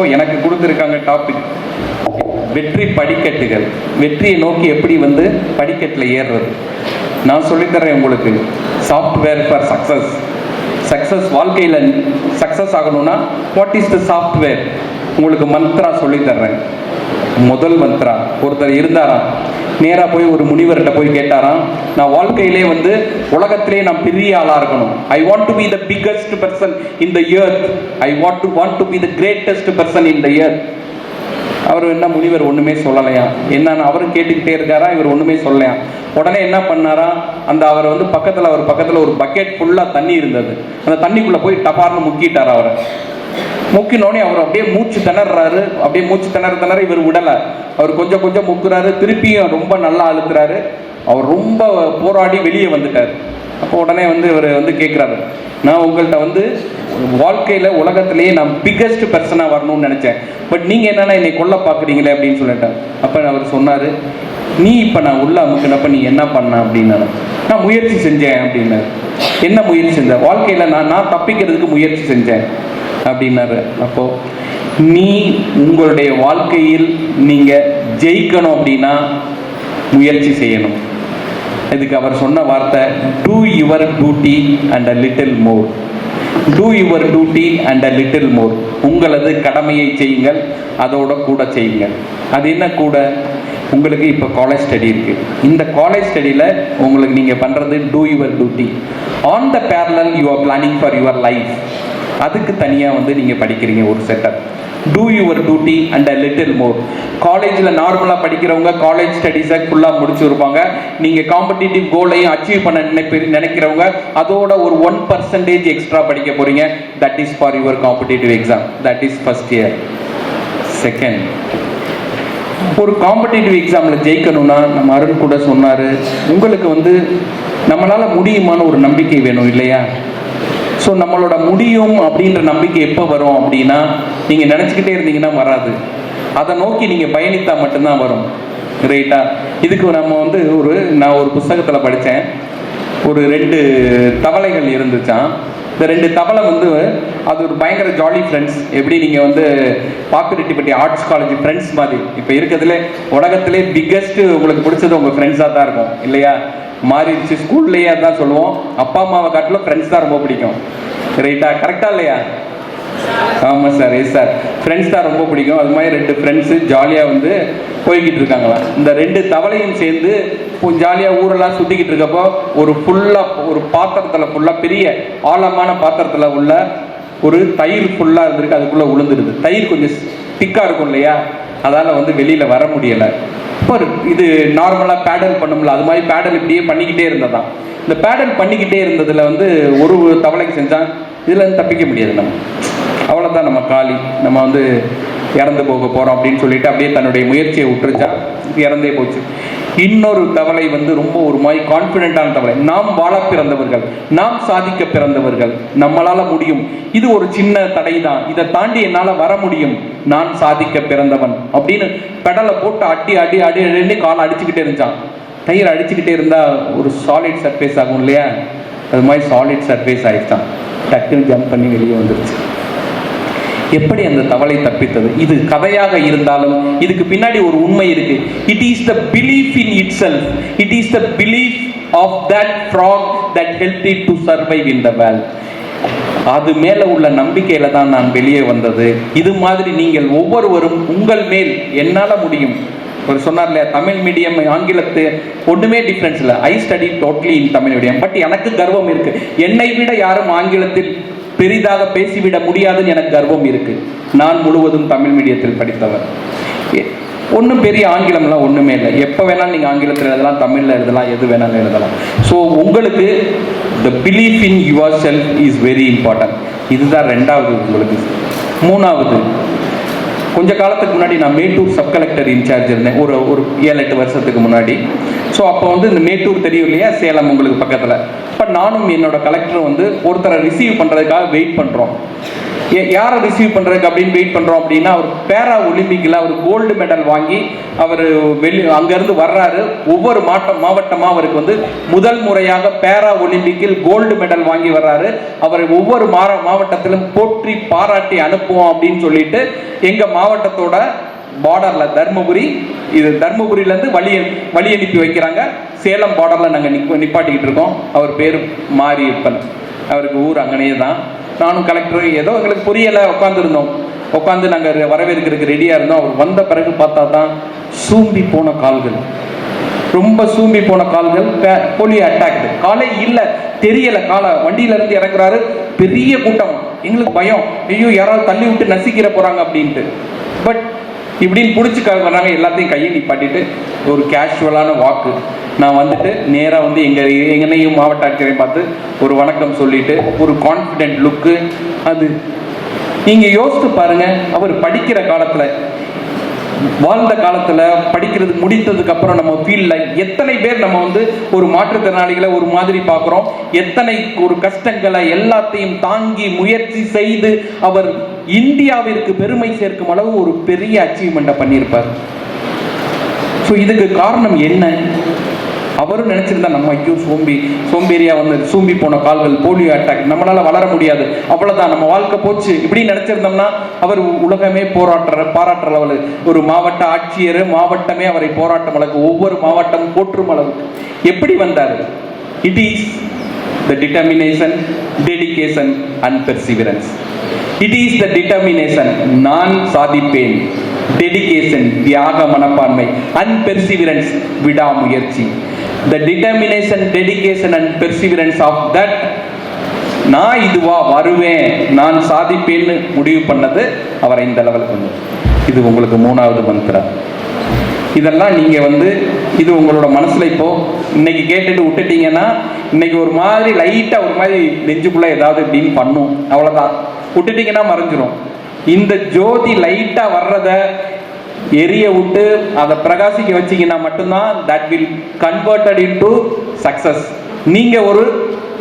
இப்போ எனக்கு கொடுத்துருக்காங்க டாபிக் வெற்றி படிக்கட்டுகள். வெற்றியை நோக்கி எப்படி வந்து படிக்கட்டில் ஏறுறது? நான் சொல்லித்தரேன் உங்களுக்கு. சாஃப்ட்வேர் ஃபார் சக்ஸஸ் சக்ஸஸ் வாழ்க்கையில் சக்ஸஸ் ஆகணும்னா வாட் இஸ் த சாஃப்ட்வேர் உங்களுக்கு மந்த்ரா சொல்லித்தர்றேன். முதல் மந்த்ரா. ஒருத்தர் இருந்தாராம் நேராக போய் ஒரு முனிவர்கிட்ட போய் கேட்டாராம் நான் வாழ்க்கையிலே வந்து உலகத்திலே நான் பெரிய ஆளாக இருக்கணும். I want to be the biggest person in the earth I want to want to be the greatest person in the earth அவர் என்ன முனிவர் ஒன்றுமே சொல்லலையா? என்னன்னு அவரும் கேட்டுக்கிட்டே இருக்காரா? இவர் ஒன்றுமே சொல்லலையா? உடனே என்ன பண்ணாரா? அந்த அவர் வந்து பக்கத்தில் அவர் பக்கத்தில் ஒரு பக்கெட் ஃபுல்லாக தண்ணி இருந்தது. அந்த தண்ணிக்குள்ளே போய் டபார்னு முக்கிட்டார் அவரை. முக்கினோடனே அவர் அப்படியே மூச்சு திணறாரு. அப்படியே மூச்சு திணற திணற இவர் விடலை. அவர் கொஞ்சம் கொஞ்சம் முக்குறாரு. திருப்பியும் ரொம்ப நல்லா அழுத்துறாரு. அவர் ரொம்ப போராடி வெளியே வந்துட்டார். அப்போ உடனே வந்து இவர் வந்து கேட்குறாரு நான் உங்கள்கிட்ட வந்து வாழ்க்கையில் உலகத்திலேயே நான் பிக்கஸ்ட் பர்சனாக வரணும்னு நினச்சேன். பட் நீங்கள் என்னென்னா என்னை கொல்ல பார்க்குறீங்களே அப்படின்னு சொல்லிட்டேன் அப்போ அவர் சொன்னார் நீ இப்போ நான் உள்ள அமுக்குனப்ப நீ என்ன பண்ண? அப்படின்னாரு. நான் முயற்சி செஞ்சேன் அப்படின்னாரு. என்ன முயற்சி செஞ்சேன் வாழ்க்கையில் நான் நான் தப்பிக்கிறதுக்கு முயற்சி செஞ்சேன். அப்படின்னாரு. அப்போ நீ உங்களுடைய வாழ்க்கையில் நீங்கள் ஜெயிக்கணும் அப்படின்னா முயற்சி செய்யணும். இதுக்கு அவர் சொன்ன வார்த்தை do your duty and a little more do your duty and a little more உங்களது கடமையை செய்யுங்கள் அதோட கூட செய்யுங்கள். அது என்ன கூட? உங்களுக்கு இப்போ காலேஜ் ஸ்டடி இருக்கு. இந்த காலேஜ் ஸ்டடியில் உங்களுக்கு நீங்கள் பண்ணுறது do your duty on the parallel you are planning for your life அதுக்கு தனியாக வந்து நீங்கள் படிக்கிறீங்க ஒரு setup do your duty and a little more காலேஜில் நார்மலாக படிக்கிறவங்க காலேஜ் ஸ்டடீஸை ஃபுல்லாக முடிச்சிருப்பாங்க நீங்கள் காம்படிட்டிவ் கோலையும் அச்சீவ் பண்ண நினைப்பி நினைக்கிறவங்க அதோட ஒரு ஒன் பர்சன்டேஜ் எக்ஸ்ட்ரா படிக்க போகிறீங்க that is for your competitive exam that is first year second ஒரு காம்படிட்டிவ் எக்ஸாமில் ஜெயிக்கணும்னா நம்ம அருண் கூட சொன்னார் உங்களுக்கு வந்து நம்மளால் முடியுமான ஒரு நம்பிக்கை வேணும் இல்லையா? ஸோ நம்மளோட முடியும் அப்படின்ற நம்பிக்கை எப்போ வரும் அப்படின்னா நீங்கள் நினச்சிக்கிட்டே இருந்தீங்கன்னா வராது. அதை நோக்கி நீங்கள் பயணித்தா மட்டும்தான் வரும். ரைட்டா இதுக்கு நம்ம வந்து ஒரு நான் ஒரு புஸ்தகத்தில் படித்தேன் ஒரு ரெண்டு தவளைகள் இருந்துச்சான் இந்த ரெண்டு தவளை வந்து அது ஒரு பயங்கர ஜாலி ஃப்ரெண்ட்ஸ் எப்படி நீங்கள் வந்து பாப்பிரெட்டிப்பட்டி ஆர்ட்ஸ் காலேஜ் ஃப்ரெண்ட்ஸ் மாதிரி. இப்போ இருக்கிறதுல உலகத்திலே பிக்கஸ்ட்டு உங்களுக்கு பிடிச்சது உங்கள் ஃப்ரெண்ட்ஸாக தான் இருக்கும். இல்லையா? மாறிடுச்சு. ஸ்கூல்லையே அதான் சொல்லுவோம். அப்பா அம்மாவை காட்டிலும் ஃப்ரெண்ட்ஸ் தான் ரொம்ப பிடிக்கும். ரைட்டா கரெக்டாக இல்லையா? ஆமாம் சார் எஸ் சார் ஃப்ரெண்ட்ஸ் தான் ரொம்ப பிடிக்கும். அது மாதிரி ரெண்டு ஃப்ரெண்ட்ஸு ஜாலியாக வந்து போய்கிட்டு இருக்காங்களா? இந்த ரெண்டு தவளையும் சேர்ந்து ஜாலியாக ஊரெல்லாம் சுற்றிக்கிட்டு இருக்கப்போ ஒரு ஃபுல்லாக ஒரு பாத்திரத்தில் ஃபுல்லாக பெரிய ஆழமான பாத்திரத்தில் உள்ள ஒரு தயிர் ஃபுல்லாக இருந்திருக்கு. அதுக்குள்ளே விழுந்துடுது தயிர் கொஞ்சம் திக்காக இருக்கும் இல்லையா? அதால் வந்து வெளியில் வர முடியலை. இப்போ இது நார்மலாக பேடல் பண்ணும்ல அது மாதிரி பேடல் இப்படியே பண்ணிக்கிட்டே இருந்ததா இந்த பேடல் பண்ணிக்கிட்டே இருந்ததில் வந்து ஒரு தவளைக்கு செஞ்சால் இதில் தப்பிக்க முடியாது நம்ம. அவ்வளோதான் நம்ம காலி. நம்ம வந்து இறந்து போக போகிறோம் அப்படின்னு சொல்லிட்டு அப்படியே தன்னுடைய முயற்சியை விட்டுருச்சா இறந்தே போச்சு. இன்னொரு தவளை வந்து ரொம்ப ஒரு மாதிரி கான்ஃபிடென்ட்டான தவளை. நாம் வாழ பிறந்தவர்கள் நாம் சாதிக்க பிறந்தவர்கள் நம்மளால முடியும். இது ஒரு சின்ன தடை தான் இதை தாண்டி என்னால் வர முடியும். நான் சாதிக்க பிறந்தவன் அப்படின்னு பெடலை போட்டு அடி அடி அடி அடி காலை அடிச்சுக்கிட்டே இருந்தான். டயர் அடிச்சுக்கிட்டே இருந்தா ஒரு சாலிட் சர்ஃபேஸ் ஆகும் இல்லையா? அது மாதிரி சாலிட் சர்ஃபேஸ் ஆயிடுச்சான் டக்குன்னு ஜம்ப் பண்ணி வெளியே வந்துருச்சு. எப்படி அந்த தவளை தப்பித்தது? இது கதையாக இருந்தாலும் இதுக்கு பின்னாடி ஒரு உண்மை இருக்கு. It is the belief in itself it is the belief of that frog that help it to survive in the well அது மேல உள்ள நம்பிக்கையில தான் நான் வெளியே வந்தது. இது மாதிரி நீங்கள் ஒவ்வொருவரும் உங்கள் மேல் என்னால முடியும். ஒரு சொன்னார் இல்லையா தமிழ் மீடியம் ஆங்கிலத்து ஒன்றுமே டிஃப்ரென்ஸ் இல்லை. I study totally in Tamil medium but எனக்கு கர்வம் இருக்கு. என்னை விட யாரும் ஆங்கிலத்தில் பெரிதாக பேசிவிட முடியாதுன்னு எனக்கு கர்வம் இருக்கு. நான் முழுவதும் தமிழ் மீடியத்தில் படித்தவர். ஒன்றும் பெரிய ஆங்கிலம்லாம் ஒன்றுமே இல்லை. எப்போ வேணாலும் நீங்கள் ஆங்கிலத்தில் எழுதலாம் தமிழில் எழுதலாம் எது வேணாலும் எழுதலாம். ஸோ உங்களுக்கு the belief in yourself is very important இதுதான் ரெண்டாவது உங்களுக்கு. மூணாவது கொஞ்ச காலத்துக்கு முன்னாடி நான் மேட்டூர் சப் கலெக்டர் இன்சார்ஜ் இருந்தேன். ஒரு ஒரு ஏழு எட்டு வருஷத்துக்கு முன்னாடி. ஸோ அப்போ வந்து இந்த மேட்டூர் தெரியும் இல்லையா? சேலம் உங்களுக்கு பக்கத்தில். இப்போ நானும் என்னோட கலெக்டரும் வந்து ஒருத்தரை ரிசீவ் பண்ணுறதுக்காக வெயிட் பண்ணுறோம் யாரை ரிசீவ் பண்ணுறதுக்கு அப்படின்னு வெயிட் பண்ணுறோம் அப்படின்னா அவர் பேரா ஒலிம்பிக்கில் அவர் கோல்டு மெடல் வாங்கி அவர் வெளி அங்கேருந்து வர்றாரு. ஒவ்வொரு மாவட்டம் மாவட்டமாக அவருக்கு வந்து முதல் முறையாக பேரா ஒலிம்பிக்கில் கோல்டு மெடல் வாங்கி வர்றாரு. அவரை ஒவ்வொரு மாற மாவட்டத்திலும் போற்றி பாராட்டி அனுப்புவோம் அப்படின்னு சொல்லிட்டு எங்கள் மாவட்டத்தோட பார்டரில் தர்மபுரி இது தர்மபுரியிலேருந்து வழி வழி அனுப்பி வைக்கிறாங்க. சேலம் பார்டரில் நாங்கள் நிப்பாட்டிக்கிட்டு இருக்கோம். அவர் பேர் மாரியப்பன். அவருக்கு ஊர் அங்கனே தான் நானும் கலெக்டர் ஏதோ எங்களுக்கு புரியலை உட்காந்துருந்தோம் உட்காந்து நாங்கள் வரவேற்கிறதுக்கு ரெடியாக இருந்தோம். அவர் வந்த பிறகு பார்த்தா தான் சூம்பி போன கால்கள். ரொம்ப சூம்பி போன கால்கள் போலியோ அட்டாக்டு காலே இல்லை தெரியலை காலை வண்டியிலேருந்து இறக்குறாரு. பெரிய கூட்டம். எங்களுக்கு பயம். ஐயோ யாராவது தள்ளி விட்டு நசிக்கிற போகிறாங்க அப்படின்ட்டு. பட் இப்படின்னு பிடிச்சி வர்றாங்க எல்லாத்தையும் கையை நிப்பாட்டிட்டு ஒரு கேஷுவலான வாக்கு நான் வந்துட்டு நேராக வந்து எங்கள் எங்கனையும் மாவட்ட ஆட்சியரையும் பார்த்து ஒரு வணக்கம் சொல்லிட்டு ஒரு கான்ஃபிடென்ட் லுக்கு அது நீங்கள் யோசித்து பாருங்கள் அவர் படிக்கிற காலத்தில் வாழ்ந்த காலத்தில் படிக்கிறது முடித்ததுக்கு அப்புறம் நம்ம ஃபீல்டில் எத்தனை பேர் நம்ம வந்து ஒரு மாற்றுத்திறனாளிகளை ஒரு மாதிரி பார்க்குறோம்? எத்தனை ஒரு கஷ்டங்களை எல்லாத்தையும் தாங்கி முயற்சி செய்து அவர் இந்தியாவிற்கு பெருமை சேர்க்கும் அளவு ஒரு பெரிய அச்சீவ்மெண்ட்டை பண்ணியிருப்பார். ஸோ இதுக்கு காரணம் என்ன? அவரும் நினைச்சிருந்தா நம்ம ஐயோ சோம்பி சோம்பேறியா வந்து சூம்பி போன கால்கள் போலியோ அட்டாக் நம்மளால வளர முடியாது. அவ்வளவுதான் நம்ம வாழ்க்கை போச்சு. இப்படி நினைச்சிருந்தோம்னா அவர் உலகமே போராட்டுற பாராட்டுற அளவு ஒரு மாவட்ட ஆட்சியர் மாவட்டமே அவரை போராட்டம் அளவுக்கு ஒவ்வொரு மாவட்டம் போற்றும் அளவுக்கு. எப்படி வந்தார்? It is the determination dedication and perseverance it is the determination நான் சாதிப்பேன். டெடிகேஷன் தியாக மனப்பான்மை அன்பெர்சிவிரன்ஸ் விடாமுயற்சி. The determination dedication and perseverance of that நான் இதுவா வருவேன். நான் சாதிப்பேன்னு முடிவு பண்ணது அவரை இந்த லெவலுக்கு வந்து இது உங்களுக்கு மூணாவது மந்திரம் இதெல்லாம் நீங்கள் வந்து இது உங்களோட மனசில் இப்போ இன்னைக்கு கேட்டுட்டு விட்டுட்டீங்கன்னா இன்னைக்கு ஒரு மாதிரி லைட்டாக ஒரு மாதிரி நெஞ்சுக்குள்ளே ஏதாவது இப்படின்னு பண்ணும். அவ்வளோதான் விட்டுட்டீங்கன்னா மறைஞ்சிரும். இந்த ஜோதி லைட்டாக வர்றத எரிய விட்டு அதை பிரகாசிக்க வச்சிங்கன்னா மட்டும்தான் that will converted into success நீங்கள் ஒரு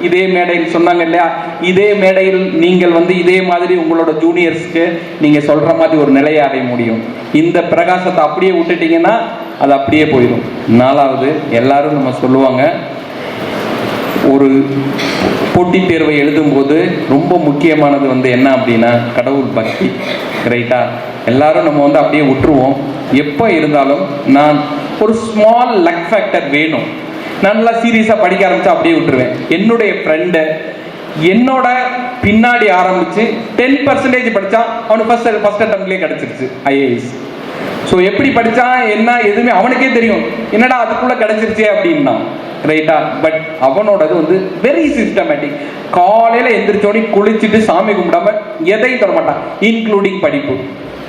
இதே மேடையில் சொன்னாங்க இல்லையா? இதே மேடையில் நீங்கள் வந்து இதே மாதிரி உங்களோட ஜூனியர்ஸ்க்கு நீங்கள் சொல்கிற மாதிரி ஒரு நிலையை அடைய முடியும். இந்த பிரகாசத்தை அப்படியே விட்டுட்டீங்கன்னா அது அப்படியே போயிடும். நாலாவது எல்லாரும் நம்ம சொல்லுவாங்க ஒரு போட்டித் தேர்வை எழுதும்போது ரொம்ப முக்கியமானது வந்து என்ன அப்படின்னா கடவுள் பக்தி ரைட்டா எல்லாரும் நம்ம வந்து அப்படியே விட்டுருவோம் எப்போ இருந்தாலும் நான் ஒரு ஸ்மால் லக் ஃபேக்டர் வேணும். நல்லா சீரியஸாக படிக்க ஆரம்பிச்சா அப்படியே விட்டுருவேன் என்னுடைய ஃப்ரெண்டு என்னோட பின்னாடி ஆரம்பித்து டென் பர்சன்டேஜ் படித்தா அவனுக்கு ஃபஸ்ட் ஃபஸ்ட் அட்டம்ப்ட்லேயே கிடச்சிருச்சு ஐஏஎஸ் ஸோ எப்படி படித்தான் என்ன எதுவுமே அவனுக்கே தெரியும். என்னடா அதுக்குள்ளே கிடச்சிருச்சே அப்படின்னா. ரைட்டா பட் அவனோடது வந்து வெரி சிஸ்டமேட்டிக் காலையில் எந்திரிச்சோடனே குளிச்சுட்டு சாமி கும்பிடாம எதையும் தரமாட்டான் இன்க்ளூடிங் படிப்பு.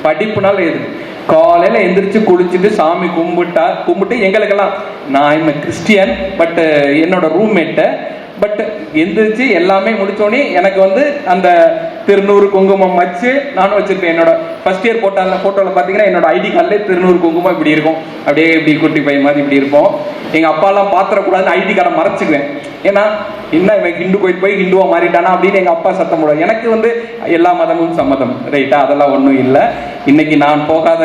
படிப்புனால எது? காலையில் எந்திரிச்சு குளிச்சுட்டு சாமி கும்பிட்டா கும்பிட்டு எங்களுக்கெல்லாம் நான் என்ன கிறிஸ்டியன் பட் என்னோட ரூம்மேட்டை எந்திரிச்சு எல்லாமே முடிச்சோடனே எனக்கு வந்து அந்த திருநூறு குங்குமம் வச்சு நானும் வச்சிருப்பேன். என்னோட ஃபர்ஸ்ட் இயர் போட்டோ ஃபோட்டோவில் பார்த்தீங்கன்னா என்னோட ஐடி கார்டில் திருநூறு குங்குமம் இப்படி இருக்கும். அப்படியே இப்படி குட்டி பை மாதிரி இப்படி இருப்போம். எங்கள் அப்பாலாம் பாத்திரக்கூடாதுன்னு ஐடி கார்டை மறைச்சிக்குவேன். ஏன்னா என்ன இவன் ஹிந்து கோயில் போய் ஹிந்துவாக மாறிட்டானா அப்படின்னு எங்கள் அப்பா சத்தம் போடுவார். எனக்கு வந்து எல்லா மதமும் சம்மதம். ரைட்டா அதெல்லாம் ஒன்றும் இல்லை. இன்னைக்கு நான் போகாத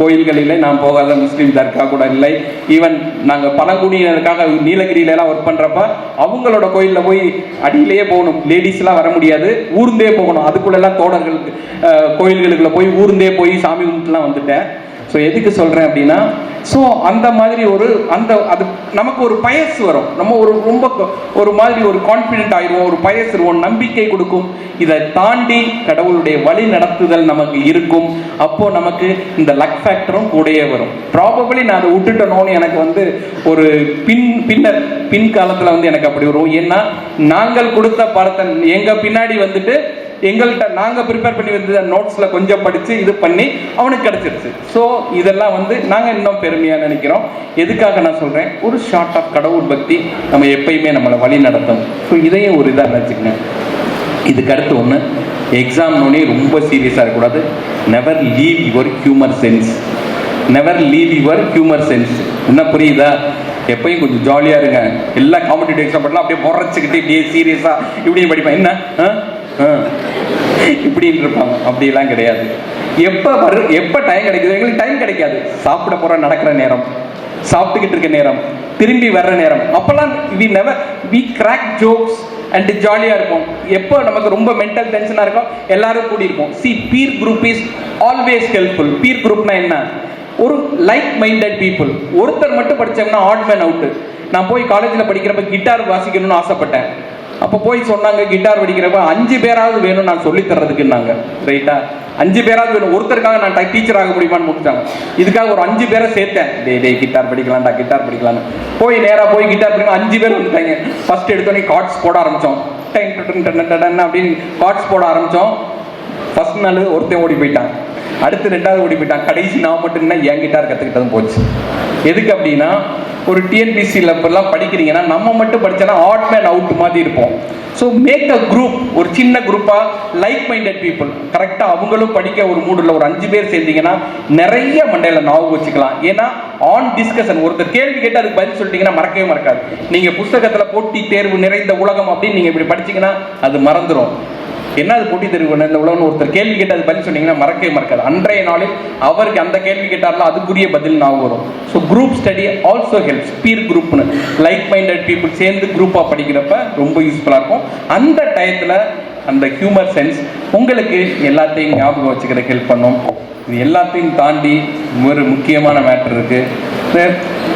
கோயில்களில் நாம் நான் போகாத முஸ்லீம் தர்கா கூட இல்லை. ஈவன் நாங்கள் பழங்குடியினருக்காக நீலகிரியிலலாம் ஒர்க் பண்ணுறப்ப அவங்களோட கோயிலில் போய் அடியிலேயே போகணும். லேடிஸ்லாம் வர முடியாது. ஊர்ந்தே போகணும். அதுக்குள்ளெல்லாம் தோடர்களுக்கு கோயில்களுக்குள்ளே போய் ஊர்ந்தே போய் சாமி கும்பிட்டுலாம் வந்துட்டேன். ஸோ எதுக்கு சொல்கிறேன் அப்படின்னா ஸோ அந்த மாதிரி ஒரு அந்த அது நமக்கு ஒரு பயசு வரும். நம்ம ஒரு ரொம்ப ஒரு மாதிரி ஒரு கான்ஃபிடென்ட் ஆயிடுவோம் ஒரு பயசுருவோம் நம்பிக்கை கொடுக்கும். இதை தாண்டி கடவுளுடைய வழி நடத்துதல் நமக்கு இருக்கும். அப்போ நமக்கு இந்த லக் ஃபேக்டரும் கூடயே வரும். ப்ராபபிளி நான் அதை விட்டுட்டனோன்னு எனக்கு வந்து ஒரு பின் பின்னர் பின் காலத்தில் வந்து எனக்கு அப்படி வரும். ஏன்னா நாங்கள் கொடுத்த படத்தை எங்கள் பின்னாடி வந்துட்டு எங்கள்கிட்ட நாங்கள் ப்ரிப்பேர் பண்ணி வந்த நோட்ஸில் கொஞ்சம் படித்து இது பண்ணி அவனுக்கு கிடச்சிருச்சு. ஸோ இதெல்லாம் வந்து நாங்கள் இன்னும் பெருமையாக நினைக்கிறோம். எதுக்காக நான் சொல்கிறேன் ஒரு ஷார்ட் ஆஃப் கடவுள் பக்தி நம்ம எப்பயுமே நம்மளை வழி நடத்தும். ஸோ இதையும் ஒரு இதாக நினச்சிக்கங்க இதுக்கு அடுத்து ஒன்று எக்ஸாம்னோடனே ரொம்ப சீரியஸாக இருக்கக்கூடாது. Never leave your humour sense never leave your humour sense என்ன புரியுதா? எப்பயும் கொஞ்சம் ஜாலியாக இருங்க. எல்லா காம்படிட்டிவ் எக்ஸாம் பண்ணலாம் அப்படியே முறைச்சிக்கிட்டு இப்படியே சீரியஸாக இப்படியும் படிப்பேன். என்ன? ஆ? இப்படின்னு இருப்பாங்க அப்படிலாம் கிடையாது. எப்போ வரு எப்போ டைம் கிடைக்குது எங்களுக்கு டைம் கிடைக்காது. சாப்பிட போகிற நடக்கிற நேரம். சாப்பிட்டுக்கிட்டு இருக்க நேரம். திரும்பி வர்ற நேரம். அப்போல்லாம் we never we crack jokes and ஜாலியாக இருக்கும் எப்போ நமக்கு ரொம்ப மென்டல் டென்ஷனாக இருக்கும் எல்லாரும் கூடி இருப்போம் see peer group is always helpful peer குரூப்னா என்ன? ஒரு லைக் மைண்டட் பீப்புள் ஒருத்தர் மட்டும் படித்தோம்னா ஆட் மேன் அவுட்டு நான் போய் காலேஜில் படிக்கிறப்ப கிட்டார் வாசிக்கணும்னு ஆசைப்பட்டேன். அப்போ போய் சொன்னாங்க கிட்டார் படிக்கிறப்ப அஞ்சு பேராவது வேணும் நான் சொல்லி தர்றதுக்குன்னாங்க ரைட்டா அஞ்சு பேராவது வேணும் ஒருத்தருக்காக நான் டீச்சர் ஆக முடியுமான்னு முடிச்சாங்க இதுக்காக ஒரு அஞ்சு பேரை சேர்த்தேன் டே டே கிட்டார் படிக்கலாம்டா கிட்டார் படிக்கலான்னு போய் நேராக போய் கிட்டார் படிக்கலாம் அஞ்சு பேர் வந்துட்டாங்க ஃபர்ஸ்ட் எடுத்தோடனே கார்ட்ஸ் போட ஆரம்பித்தோம் டைம் அப்படின்னு கார்ட்ஸ் போட ஆரம்பித்தோம் ஃபர்ஸ்ட் நாள் ஒருத்தன் ஓடி போயிட்டான் அடுத்து ரெண்டாவது ஓடி போயிட்டான் கடைசி நான் மட்டும் என்ன என் கிட்டார் கற்றுக்கிட்டதும் போச்சு. எதுக்கு அப்படின்னா ஒரு டிஎன்பிசியில் இப்பெல்லாம் படிக்கிறீங்கன்னா நம்ம மட்டும் படித்தோன்னா ஆட் மேன் அவுட் மாதிரி இருப்போம். ஸோ மேக் அ குரூப் ஒரு சின்ன குரூப்பாக லைக் மைண்டட் பீப்புள் கரெக்டாக அவங்களும் படிக்க ஒரு மூடில் ஒரு அஞ்சு பேர் சேர்ந்தீங்கன்னா நிறைய மண்டையில் ஞாபகம் வச்சுக்கலாம். ஏன்னா ஆன் டிஸ்கஷன் ஒருத்தர் கேள்வி கேட்டு அதுக்கு பதில் சொல்லிட்டீங்கன்னா மறக்கவே மறக்காது. நீங்கள் புஸ்தகத்தில் போட்டி தேர்வு நிறைந்த உலகம் அப்படின்னு நீங்கள் இப்படி படிச்சீங்கன்னா அது மறந்துடும் என்ன அது போட்டி தெரிவு பண்ண? இந்த உலகம் ஒருத்தர் கேள்வி கேட்டு அது பதில் சொன்னீங்கன்னா மறக்கவே மறக்காது. அன்றைய நாளில் அவருக்கு அந்த கேள்வி கேட்டார்ல அதுக்குரிய பதில் ஞாபகம் வரும். So group study also helps peer குரூப்னு like minded people சேர்ந்து குரூப்பாக படிக்கிறப்ப ரொம்ப யூஸ்ஃபுல்லாக இருக்கும். அந்த டயத்தில் அந்த ஹியூமர் சென்ஸ் உங்களுக்கு எல்லாத்தையும் ஞாபகம் வச்சுக்கிற ஹெல்ப் பண்ணும். இது எல்லாத்தையும் தாண்டி ஒரு முக்கியமான மேட்டர் இருக்கு.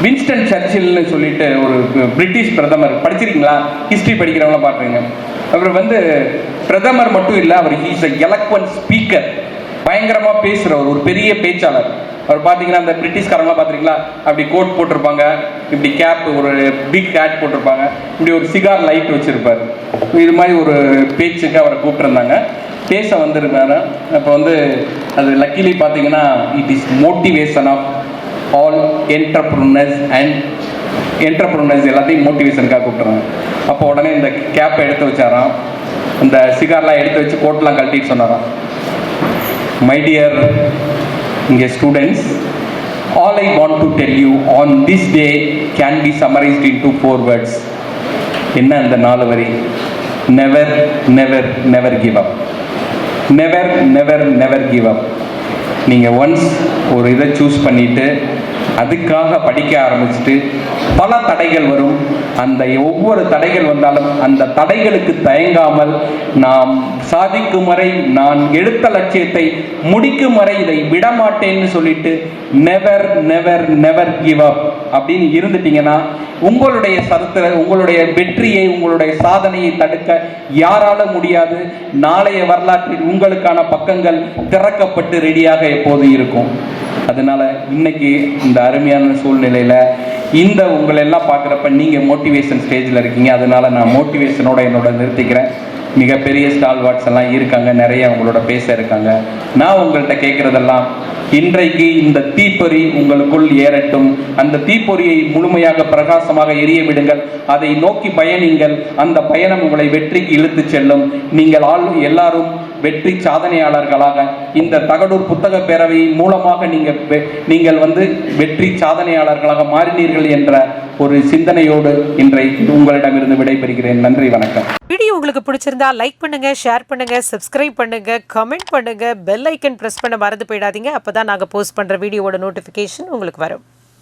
வின்ஸ்டன் சர்ச்சில்னு சொல்லிட்டு ஒரு பிரிட்டிஷ் பிரதமர். படிச்சிருக்கீங்களா? ஹிஸ்ட்ரி படிக்கிறவங்களாம் பார்க்குறீங்க அவர் வந்து பிரதமர் மட்டும் இல்லை அவர் ஹீஸ் அ எலக்வன் ஸ்பீக்கர் பயங்கரமாக பேசுகிறவர் ஒரு பெரிய பேச்சாளர். அவர் பார்த்தீங்கன்னா அந்த பிரிட்டிஷ்காரங்களாம் பார்த்துருக்கீங்களா அப்படி கோட் போட்டிருப்பாங்க இப்படி கேப் ஒரு பிக் ஹேட் போட்டிருப்பாங்க இப்படி ஒரு சிகார் லைட் வச்சுருப்பார். இது மாதிரி ஒரு பேச்சுக்கு அவரை கூப்பிட்டுருந்தாங்க. பேச வந்திருந்தாரு. அப்போ வந்து அது லக்கிலி பார்த்தீங்கன்னா it is motivation of all entrepreneurs and entrepreneurs எல்லாத்தையும் மோட்டிவேஷனுக்காக கூப்பிட்றாங்க அப்போ உடனே இந்த கேப்பை எடுத்து வச்சாராம். இந்த சிகார்லாம் எடுத்து வச்சு கோட்லாம் கழட்டிட்டு சொன்னாராம். மை டியர் இங்கே students all I want to tell you on this day can be summarised in two four words என்ன அந்த நாலு வரி? Never never never give up never never never give up நீங்கள் ஒன்ஸ் ஒரு இதை சூஸ் பண்ணிவிட்டு அதுக்காக படிக்க ஆரம்பிச்சுட்டு பல தடைகள் வரும். அந்த ஒவ்வொரு தடைகள் வந்தாலும் அந்த தடைகளுக்கு தயங்காமல் நாம் சாதிக்கும் வரை நான் எடுத்த லட்சியத்தை முடிக்கும் வரை இதை விடமாட்டேன்னு சொல்லிட்டு never never never give up அப்படின்னு இருந்துட்டீங்கன்னா உங்களுடைய சரித்திர உங்களுடைய வெற்றியை உங்களுடைய சாதனையை தடுக்க யாரால முடியாது. நாளைய வரலாற்றில் உங்களுக்கான பக்கங்கள் திறக்கப்பட்டு ரெடியாக எப்போது இருக்கும். அதனால இன்னைக்கு இந்த அருமையான சூழ்நிலையில இந்த உங்களை எல்லாம் பார்க்குறப்ப நீங்கள் மோட்டிவேஷன் ஸ்டேஜில் இருக்கீங்க. அதனால நான் மோட்டிவேஷனோட என்னோட நிறுத்திக்கிறேன். மிகப்பெரிய ஸ்டால் வாட்ஸ் எல்லாம் இருக்காங்க. நிறைய அவங்களோட பேச இருக்காங்க. நான் உங்கள்கிட்ட கேட்குறதெல்லாம் இன்றைக்கு இந்த தீப்பொறி உங்களுக்குள் ஏறட்டும். அந்த தீப்பொறியை முழுமையாக பிரகாசமாக எரிய விடுங்கள். அதை நோக்கி பயணிங்கள். அந்த பயணம் உங்களை வெற்றிக்கு இழுத்துச் செல்லும். நீங்கள் ஆள் எல்லாரும் வெற்றி சாதனையாளர்களாக இந்த தகடூர் புத்தக பேரவை மூலமாக நீங்கள் நீங்கள் வந்து வெற்றி சாதனையாளர்களாக மாறினீர்கள் என்ற ஒரு சிந்தனையோடு இன்றைக்கு உங்களிடமிருந்து விடைபெறுகிறேன். நன்றி வணக்கம். வீடியோ உங்களுக்கு பிடிச்சிருந்தா லைக் பண்ணுங்க ஷேர் பண்ணுங்க சப்ஸ்கிரைப் பண்ணுங்க கமெண்ட் பண்ணுங்க பெல் ஐக்கன் பிரஸ் பண்ண மறந்து போயிடாதீங்க. அப்பதான் நாங்கள் போஸ்ட் பண்ற வீடியோவோட நோட்டிபிகேஷன் உங்களுக்கு வரும்.